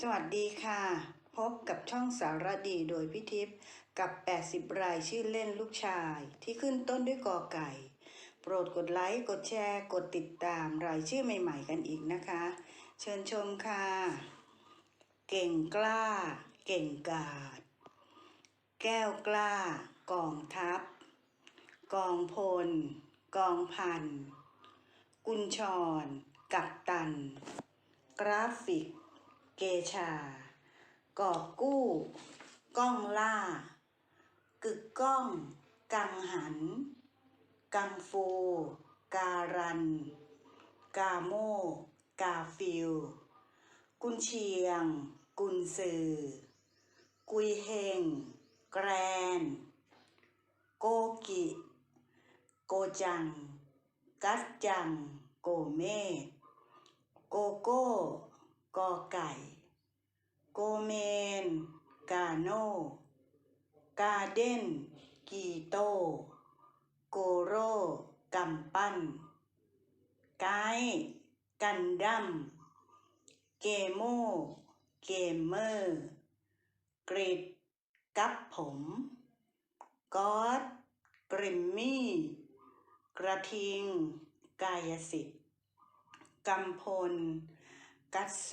สวัสดีค่ะ พบกับช่องสารดีโดยพิทิพย์กับ 80 รายชื่อเล่นลูกชายที่ขึ้นต้นด้วยกอไก่ โปรดกดไลค์ กดแชร์ กดติดตามรายชื่อใหม่ ๆ กันอีกนะคะ เชิญชมค่ะ เก่งกล้า เก่งกาจแก้วกล้า กองทัพ กองพล กองพัน กุญชร กัปตัน กราฟิก เกชากอบกู้ ก้องล่า กึกก้อง กังหัน กังฟู การัน กาโม กาฟิล กุนเชียง กุนซือ กุยเฮง แกรน โกกิ โกจัง กัดจัง โกเม โกโก้ กอไก่ โกเมน กาโน กาเด้น กีโต โกโร่กำปั้น ไกกันดั้ม เกโม เกมเมอร์ กริดกับผมกอดกริมมี่ กระทิง กายสิทธิ์กำพล กัสโซ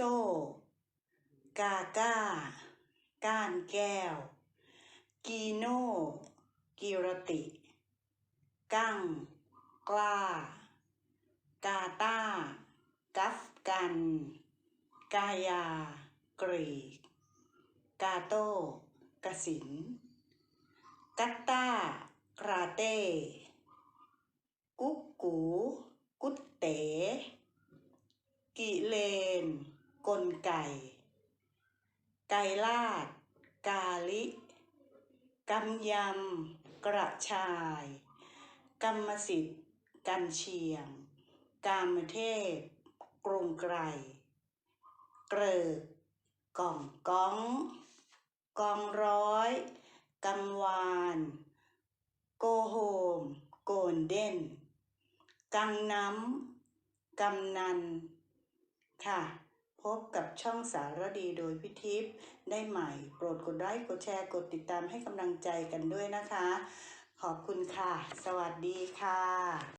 กาก้า ก้านแก้ว กีโน่กิรติ กั้ง กล้า กาตากัฟกัน กายา กรีก กาโต้กสิน กัตตากราเต้กุ๊กกู กุ๊ดเต๋ กิเลน กลไก่ไก่ลาด กาลิกำยำ กระชาย กรรมสิทธิ์กันเชียง กามเทพ กรุงไกร เกริกกล่องก้อง กองร้อย กังวาน โกโฮม โกลเด้นกังน้ำกำนัน ค่ะ พบกับช่องสารดีโดยพิทิพย์ได้ใหม่ โปรดกดไลค์กดแชร์กดติดตามให้กำลังใจกันด้วยนะคะ ขอบคุณค่ะ สวัสดีค่ะ